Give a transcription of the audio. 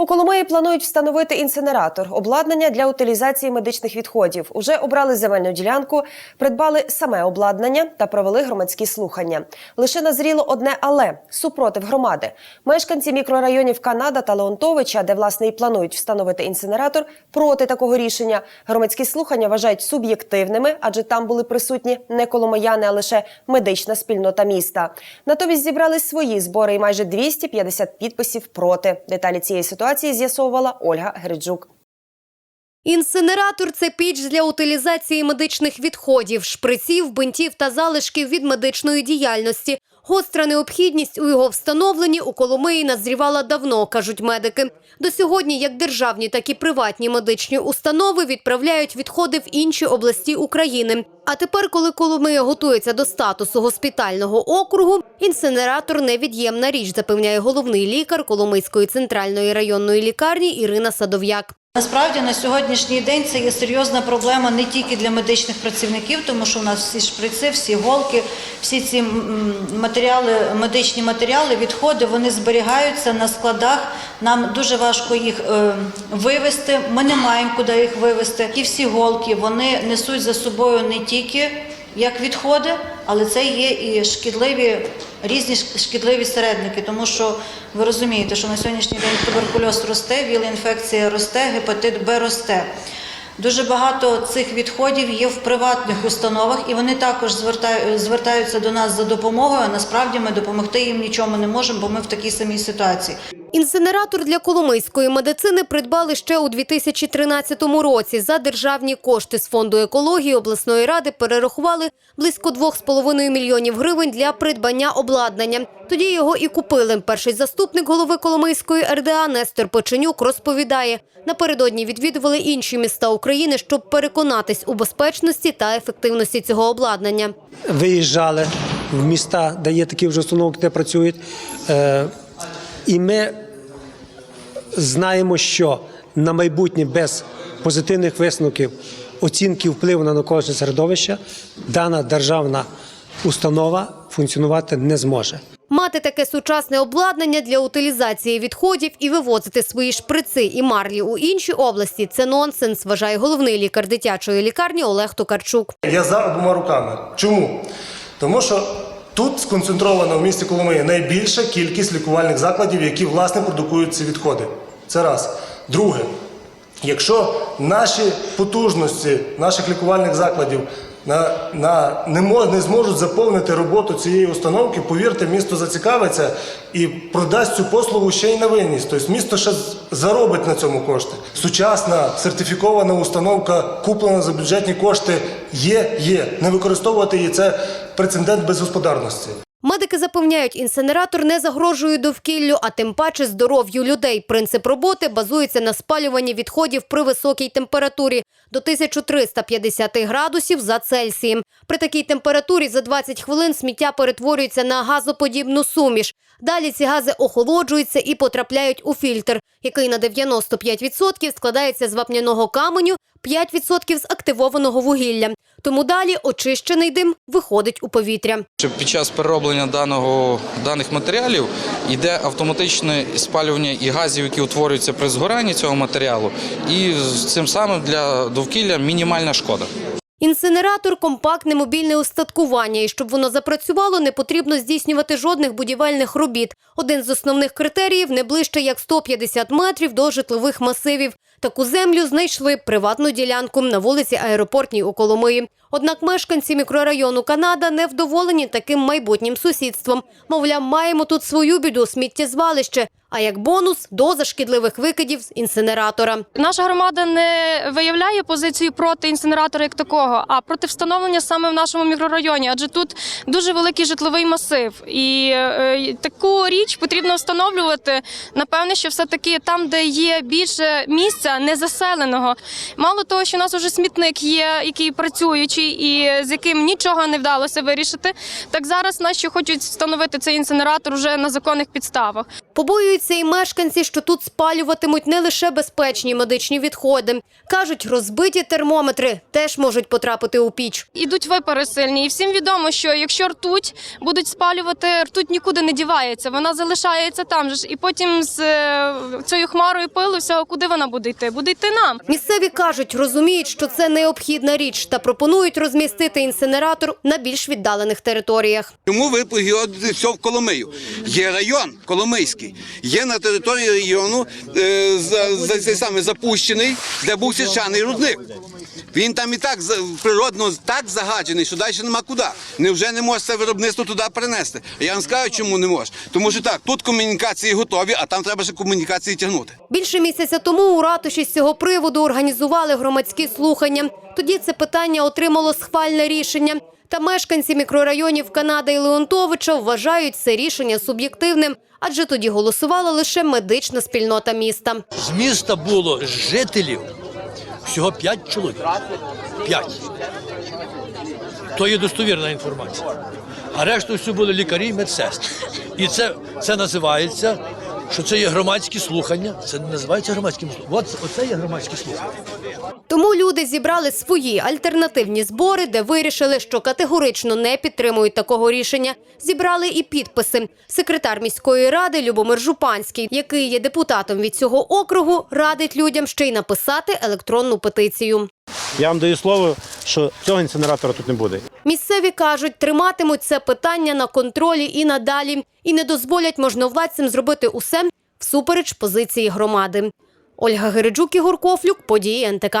У Коломиї планують встановити інсинератор, обладнання для утилізації медичних відходів. Уже обрали земельну ділянку, придбали саме обладнання та провели громадські слухання. Лише назріло одне але супротив громади. Мешканці мікрорайонів Канада та Леонтовича, де власне і планують встановити інсинератор, проти такого рішення. Громадські слухання вважають суб'єктивними, адже там були присутні не коломияни, а лише медична спільнота міста. Натомість зібрали свої збори і майже 250 підписів проти. Деталі цієї ситуації з'ясовувала Ольга Гриджук. Інсинератор це піч для утилізації медичних відходів, шприців, бинтів та залишків від медичної діяльності. Гостра необхідність у його встановленні у Коломиї назрівала давно, кажуть медики. До сьогодні як державні, так і приватні медичні установи відправляють відходи в інші області України. А тепер, коли Коломия готується до статусу госпітального округу, інсинератор невід'ємна річ, запевняє головний лікар Коломийської центральної районної лікарні Ірина Садов'як. Насправді на сьогоднішній день це є серйозна проблема не тільки для медичних працівників, тому що у нас всі шприци, всі голки, всі ці матеріали, медичні матеріали, відходи, вони зберігаються на складах. Нам дуже важко їх е, вивезти. Ми не маємо куди їх вивезти. І всі голки вони несуть за собою не тільки як відходи, але це є і шкідливі різні шкідливі середники, тому що ви розумієте, що на сьогоднішній день туберкульоз росте, віл-інфекція росте, гепатит Б росте. Дуже багато цих відходів є в приватних установах, і вони також звертаю- звертаються до нас за допомогою. А насправді ми допомогти їм нічому не можемо, бо ми в такій самій ситуації. Інсинератор для коломийської медицини придбали ще у 2013 році. За державні кошти з фонду екології обласної ради перерахували близько 2,5 мільйонів гривень для придбання обладнання. Тоді його і купили. Перший заступник голови Коломийської РДА Нестор Печенюк розповідає, напередодні відвідували інші міста України, щоб переконатись у безпечності та ефективності цього обладнання. виїжджали в міста, де є такі вже установки, де працюють. Е, І ми знаємо, що на майбутнє без позитивних висновків оцінки впливу на навколишнє середовище дана державна установа функціонувати не зможе. Мати таке сучасне обладнання для утилізації відходів і вивозити свої шприци і марлі у інші області це нонсенс, вважає головний лікар дитячої лікарні Олег Токарчук. Я за обома руками. Чому? Тому що тут сконцентровано в місті Коломиї найбільша кількість лікувальних закладів, які власне продукують ці відходи. Це раз. Друге, якщо наші потужності наших лікувальних закладів на, на, не, мо- не зможуть заповнити роботу цієї установки, повірте, місто зацікавиться і продасть цю послугу ще й на винність. Тобто місто ще заробить на цьому кошти. Сучасна сертифікована установка, куплена за бюджетні кошти, є, є. Не використовувати її це прецедент безгосподарності. Медики запевняють, інсинератор не загрожує довкіллю, а тим паче здоров'ю людей. Принцип роботи базується на спалюванні відходів при високій температурі до 1350 градусів за Цельсієм. При такій температурі за 20 хвилин сміття перетворюється на газоподібну суміш. Далі ці гази охолоджуються і потрапляють у фільтр, який на 95% складається з вапняного каменю, 5% з активованого вугілля. Тому далі очищений дим виходить у повітря. Під час перероблення даного, даних матеріалів йде автоматичне спалювання і газів, які утворюються при згоранні цього матеріалу, і цим самим для довкілля мінімальна шкода. Інсинератор – компактне мобільне устаткування, і щоб воно запрацювало, не потрібно здійснювати жодних будівельних робіт. Один з основних критеріїв – не ближче як 150 метрів до житлових масивів. Таку землю знайшли приватну ділянку на вулиці Аеропортній у Коломиї. Однак мешканці мікрорайону Канада не вдоволені таким майбутнім сусідством. Мовляв, маємо тут свою біду – сміттєзвалище, а як бонус – доза шкідливих викидів з інсинератора. Наша громада не виявляє позицію проти інсинератора як такого, а проти встановлення саме в нашому мікрорайоні, адже тут дуже великий житловий масив. І е, таку річ потрібно встановлювати. Напевне, що все-таки там, де є більше місця незаселеного. Мало того, що у нас вже смітник є, який працюючий, існуючий і з яким нічого не вдалося вирішити. Так зараз наші хочуть встановити цей інсинератор вже на законних підставах. Побоюються і мешканці, що тут спалюватимуть не лише безпечні медичні відходи. Кажуть, розбиті термометри теж можуть потрапити у піч. Ідуть випари сильні, і всім відомо, що якщо ртуть будуть спалювати, ртуть нікуди не дівається. Вона залишається там же ж. І потім з е, цією хмарою пилу всього, куди вона буде йти? Буде йти нам. Місцеві кажуть, розуміють, що це необхідна річ та пропонують розмістити інсинератор на більш віддалених територіях. Чому ви погодите все в Коломию? Є район Коломийський, є на території району е, за, за цей самий запущений, де був січаний рудник. Він там і так за- природно так загаджений, що далі нема куди. Невже не може це виробництво туди перенести? Я вам скажу, чому не може. Тому що так, тут комунікації готові, а там треба ще комунікації тягнути. Більше місяця тому у ратуші з цього приводу організували громадські слухання. Тоді це питання отримало схвальне рішення. Та мешканці мікрорайонів Канада і Леонтовича вважають це рішення суб'єктивним, адже тоді голосувала лише медична спільнота міста. З міста було жителів всього 5 чоловік. 5. То є достовірна інформація. А решту всі були лікарі і медсестри. І це, це називається, що це є громадські слухання. Це не називається громадським слуханням. От оце є громадські слухання. Тому люди зібрали свої альтернативні збори, де вирішили, що категорично не підтримують такого рішення. Зібрали і підписи. Секретар міської ради Любомир Жупанський, який є депутатом від цього округу, радить людям ще й написати електронну петицію. Я вам даю слово, що цього інсинератора тут не буде. Місцеві кажуть, триматимуть це питання на контролі і надалі, і не дозволять можновладцям зробити усе всупереч позиції громади. Ольга Гереджук, Ігор Кофлюк, події НТК.